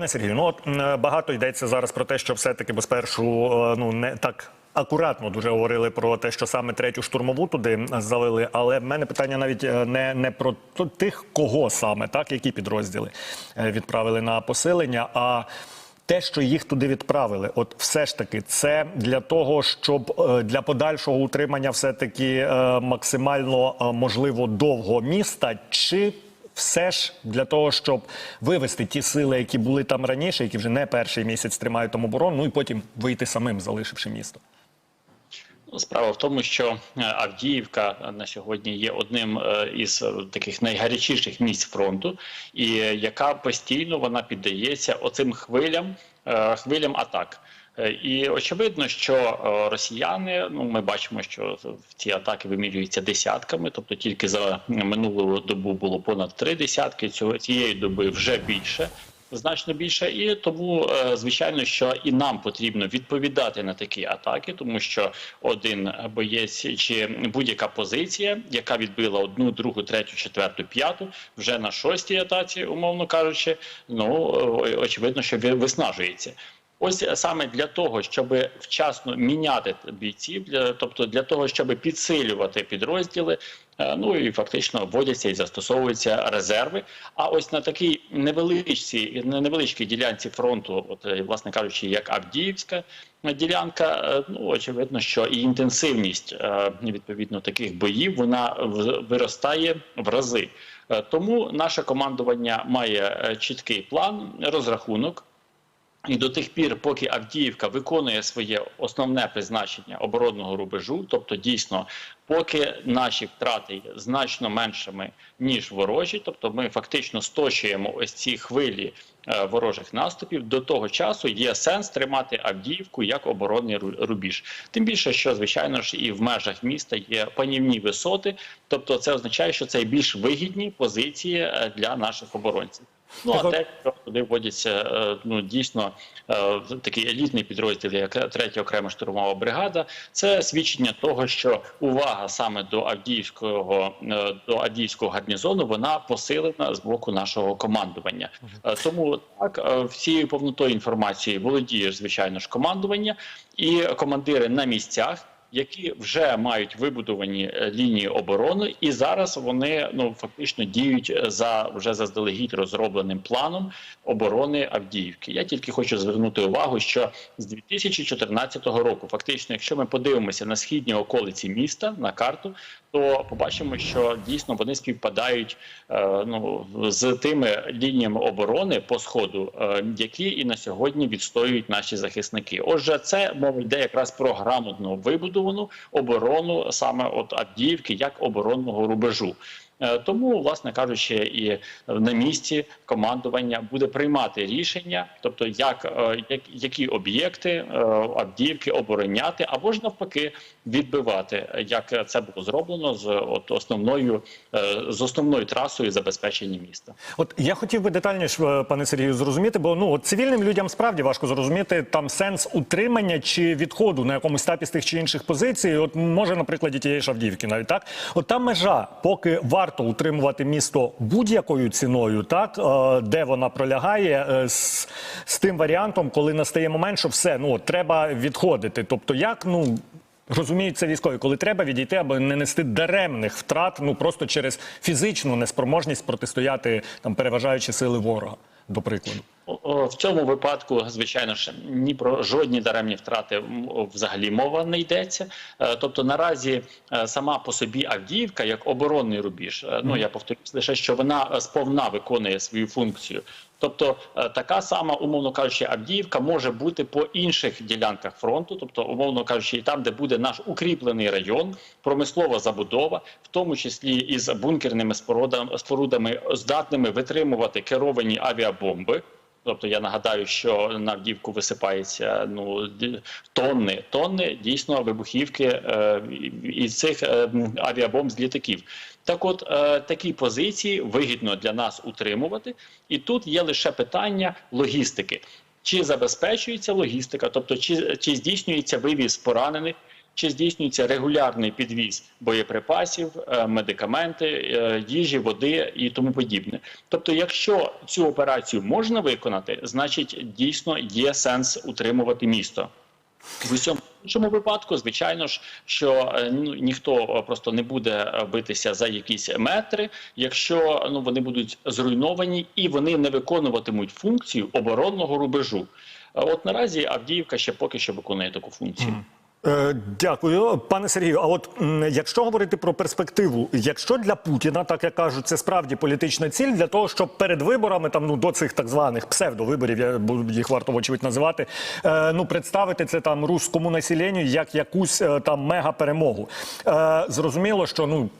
Пане Сергію, ну от багато йдеться зараз про те, що все-таки бо спершу е, ну не так. Акуратно дуже говорили про те, що саме третю штурмову туди залили. Але в мене питання навіть е, не, не про тих, кого саме, так які підрозділи е, відправили на посилення. А те, що їх туди відправили, от все ж таки, це для того, щоб для подальшого утримання все таки максимально можливо довго міста, чи все ж для того, щоб вивести ті сили, які були там раніше, які вже не перший місяць тримають там оборону, ну і потім вийти самим, залишивши місто. Ну, Справа в тому, що е, Авдіївка на сьогодні є одним е, із е, таких найгарячіших місць фронту, і е, яка постійно вона піддається оцим хвилям, е, хвилям атак. Е, І очевидно, що е, росіяни, ну ми бачимо, що ці атаки вимірюються десятками, тобто тільки за минулу добу було понад три десятки. Цього цієї доби вже більше. Значно більше, і тому е, звичайно, що і нам потрібно відповідати на такі атаки, тому що один боєць чи будь-яка позиція, яка відбила одну, другу, третю, четверту, п'яту, вже на шостій атаці, умовно кажучи, ну очевидно, що ви- виснажується. Ось саме для того, щоб вчасно міняти бійців, для, тобто для того, щоб підсилювати підрозділи, е, ну і фактично вводяться і застосовуються резерви. А ось на такій невеличкій, невеличкій ділянці фронту, от е, власне кажучи, як Авдіївська ділянка, е, ну очевидно, що і інтенсивність е, відповідно таких боїв вона виростає в рази. Е, Тому наше командування має е, чіткий план, розрахунок. І до тих пір, поки Авдіївка виконує своє основне призначення оборонного рубежу, тобто дійсно, поки наші втрати є значно меншими ніж ворожі, тобто ми фактично сточуємо ось ці хвилі е, ворожих наступів, до того часу є сенс тримати Авдіївку як оборонний рубіж. Тим більше, що звичайно ж і в межах міста є панівні висоти, тобто це означає, що це більш вигідні позиції е, для наших оборонців. Ну а те, що туди вводяться е, ну дійсно такий елітний підрозділ, як третя окрема штурмова бригада, це свідчення того, що увага саме до Авдіївського е, до Авдіївського гарнізону вона посилена з боку нашого командування. Е, Тому так е, всією повнотою інформації володіє звичайно ж командування і командири на місцях які вже мають вибудовані е, лінії оборони, і зараз вони ну фактично діють е, за вже заздалегідь розробленим планом оборони Авдіївки. Я тільки хочу звернути увагу, що з 2014 року, фактично, якщо ми подивимося на східні околиці міста на карту, то побачимо, що дійсно вони співпадають е, ну з тими лініями оборони по сходу, е, які і на сьогодні відстоюють наші захисники. Отже, це мова йде якраз про грамотно вибудовану оборону саме от Авдіївки як оборонного рубежу. Е, Тому, власне кажучи, і на місці командування буде приймати рішення, тобто як, е, як які об'єкти е, Авдіївки обороняти, або ж навпаки відбивати, як це було зроблено з от основною з основною трасою забезпечення міста. От я хотів би детальніше, пане Сергію, зрозуміти, бо ну от цивільним людям справді важко зрозуміти там сенс утримання чи відходу на якомусь етапі з тих чи інших позицій. От може на прикладі тієї ж навіть так. От та межа, поки варто утримувати місто будь-якою ціною, так е, де вона пролягає е, з, з тим варіантом, коли настає момент, що все ну треба відходити. Тобто, як ну. Розуміють це військові, коли треба відійти, аби не нести даремних втрат, ну просто через фізичну неспроможність протистояти там переважаючі сили ворога, до прикладу. В цьому випадку, звичайно ж, ні про жодні даремні втрати взагалі мова не йдеться. Е, Тобто, наразі е, сама по собі Авдіївка як оборонний рубіж. е, Ну я повторюсь лише, що вона сповна виконує свою функцію. Тобто така сама, умовно кажучи, Авдіївка може бути по інших ділянках фронту, тобто, умовно кажучи, і там, де буде наш укріплений район, промислова забудова, в тому числі із бункерними спорудами здатними витримувати керовані авіабомби. Тобто я нагадаю, що на Авдіївку висипається ну тонни, тонни дійсно вибухівки е, із цих е, авіабомб з літаків. Так, от е, такі позиції вигідно для нас утримувати, і тут є лише питання логістики. Чи забезпечується логістика, тобто чи, чи здійснюється вивіз поранених, чи здійснюється регулярний підвіз боєприпасів, е, медикаменти, е, їжі, води і тому подібне. Тобто, якщо цю операцію можна виконати, значить дійсно є сенс утримувати місто. В усьому іншому випадку, звичайно ж, що е, ну, ніхто просто не буде битися за якісь метри, якщо ну вони будуть зруйновані і вони не виконуватимуть функцію оборонного рубежу. От наразі Авдіївка ще поки що виконує таку функцію. Е, Дякую, пане Сергію. А от якщо говорити про перспективу, якщо для Путіна, так як кажуть, це справді політична ціль для того, щоб перед виборами, там ну до цих так званих псевдовиборів, я їх варто вочевидь називати, е, ну представити це там руському населенню як якусь е, там мега перемогу. Е, зрозуміло, що ну.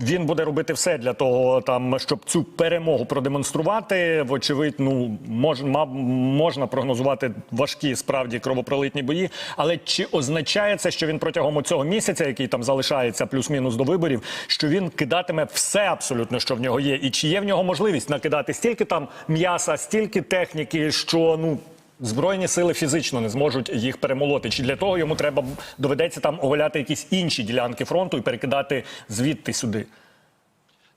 Він буде робити все для того, там щоб цю перемогу продемонструвати. Вочевидь, ну мож, можна прогнозувати важкі справді кровопролитні бої. Але чи означає це, що він протягом цього місяця, який там залишається плюс-мінус до виборів, що він кидатиме все абсолютно, що в нього є, і чи є в нього можливість накидати стільки там м'яса, стільки техніки, що ну. Збройні сили фізично не зможуть їх перемолоти. Чи для того йому треба доведеться там оголяти якісь інші ділянки фронту і перекидати звідти сюди?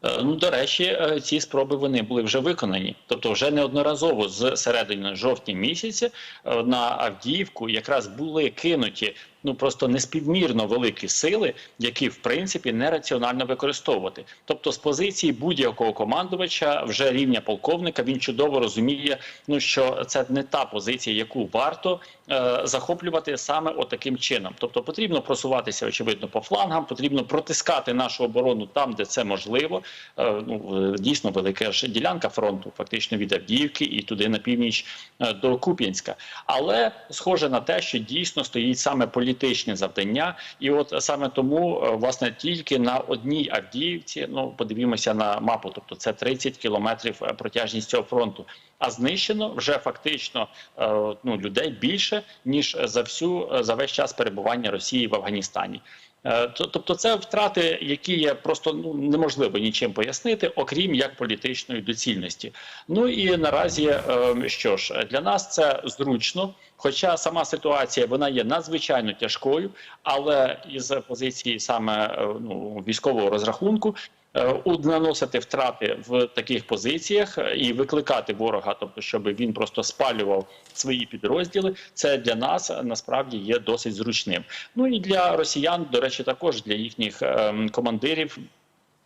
Е, Ну, до речі, е, ці спроби вони були вже виконані. Тобто, вже неодноразово з середини жовтня місяця е, на Авдіївку якраз були кинуті ну просто неспівмірно великі сили, які в принципі нераціонально використовувати. Тобто, з позиції будь-якого командувача, вже рівня полковника, він чудово розуміє, ну що це не та позиція, яку варто е, захоплювати саме отаким чином. Тобто, потрібно просуватися очевидно по флангам, потрібно протискати нашу оборону там, де це можливо. Е, ну дійсно велика ж ділянка фронту, фактично від Авдіївки і туди на північ е, до Куп'янська. Але схоже на те, що дійсно стоїть саме політичне завдання, і от саме тому е, власне тільки на одній Авдіївці, ну подивімося на мапу, тобто це 30 кілометрів е, протяжність цього фронту. А знищено вже фактично е, ну людей більше ніж за всю за весь час перебування Росії в Афганістані. Е, то- Тобто, це втрати, які є просто ну неможливо нічим пояснити, окрім як політичної доцільності. Ну і наразі, е, що ж, для нас це зручно. Хоча сама ситуація вона є надзвичайно тяжкою, але із позиції саме е, ну, військового розрахунку. Е, Наносити втрати в таких позиціях е, і викликати ворога, тобто, щоб він просто спалював свої підрозділи, це для нас е, насправді є досить зручним. Ну і для росіян, до речі, також для їхніх ем, командирів.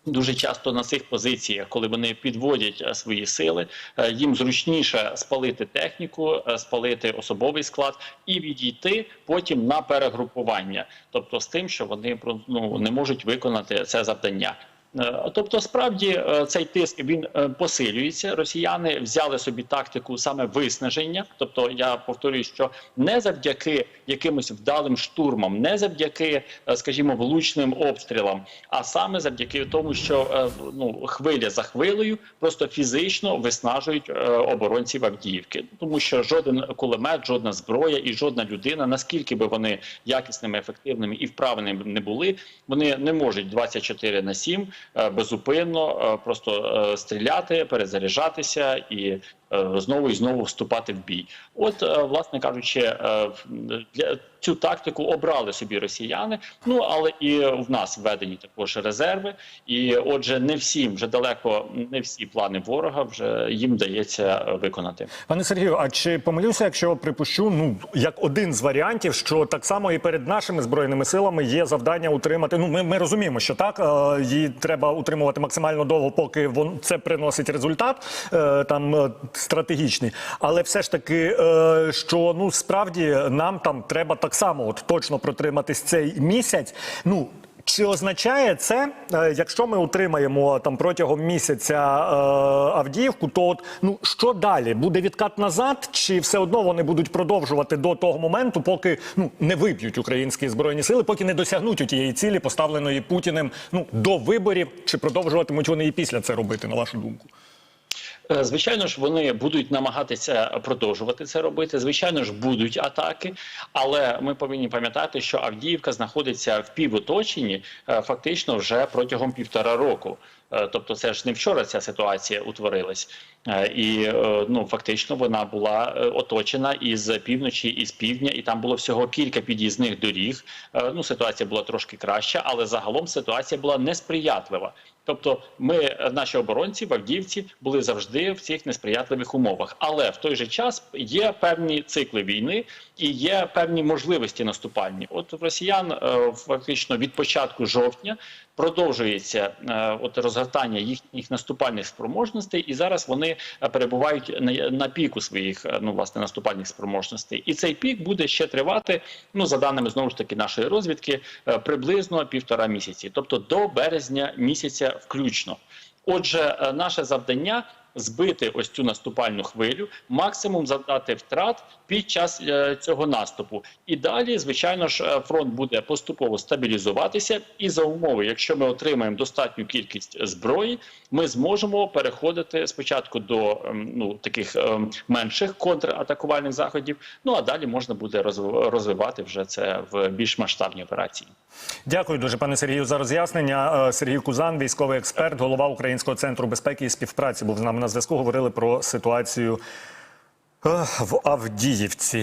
Дуже часто на цих позиціях, коли вони підводять е, свої сили, е, їм зручніше спалити техніку, е, спалити особовий склад і відійти потім на перегрупування, тобто з тим, що вони ну, не можуть виконати це завдання. Е, Тобто, справді е, цей тиск він е, посилюється. Росіяни взяли собі тактику саме виснаження. Тобто, я повторюю, що не завдяки якимось вдалим штурмам, не завдяки, скажімо, влучним обстрілам, а саме завдяки тому, що ну хвиля за хвилею просто фізично виснажують оборонців Авдіївки, тому що жоден кулемет, жодна зброя і жодна людина, наскільки би вони якісними, ефективними і вправними не були, вони не можуть 24 на 7 е, безупинно е, просто е, стріляти, перезаряджатися і е, знову і знову вступати в бій. От, е, власне кажучи, е, для цю тактику обрали собі росіяни. Ну але і в нас введені також резерви. І отже, не всім вже далеко не всі плани ворога вже їм вдається е, виконати. Пане Сергію, а чи помилюся, якщо припущу, ну як один з варіантів, що так само і перед нашими збройними силами є завдання утримати. Ну, ми, ми розуміємо, що так е, її треба утримувати максимально довго, поки вон це приносить результат е, там е, стратегічний. Але все ж таки, е, що ну справді нам там треба так само, от точно протриматись цей місяць. Ну чи означає це, е, якщо ми утримаємо там протягом місяця е, Авдіївку, то от, ну що далі? Буде відкат назад, чи все одно вони будуть продовжувати до того моменту, поки ну не виб'ють українські збройні сили, поки не досягнуть тієї цілі, поставленої Путіним ну до виборів, чи продовжуватимуть вони і після це робити, на вашу думку? Е, Звичайно ж, вони будуть намагатися продовжувати це робити. Звичайно ж, будуть атаки, але ми повинні пам'ятати, що Авдіївка знаходиться в півоточенні е, фактично вже протягом півтора року. Е, Тобто, це ж не вчора ця ситуація утворилась, і ну фактично вона була оточена із півночі і з півдня, і там було всього кілька під'їзних доріг. Ну ситуація була трошки краща, але загалом ситуація була несприятлива. Тобто, ми, наші оборонці в Авдіївці, були завжди в цих несприятливих умовах. Але в той же час є певні цикли війни і є певні можливості наступальні. От росіян е, фактично від початку жовтня продовжується е, от розгортання їхніх наступальних спроможностей, і зараз вони е, перебувають на, на піку своїх е, ну власне наступальних спроможностей. І цей пік буде ще тривати. Ну за даними знову ж таки нашої розвідки, приблизно півтора місяці, тобто до березня місяця включно. Отже, наше завдання збити ось цю наступальну хвилю, максимум завдати втрат під час е, цього наступу. І далі, звичайно ж, е, фронт буде поступово стабілізуватися. І за умови, якщо ми отримаємо достатню кількість зброї, ми зможемо переходити спочатку до ем, ну таких ем, менших контратакувальних заходів. Ну а далі можна буде розвивати вже це в більш масштабній операції. Дякую дуже, пане Сергію, за роз'яснення. Е, Сергій Кузан, військовий експерт, голова Українського центру безпеки і співпраці, був з нами на зв'язку. Говорили про ситуацію е, в Авдіївці.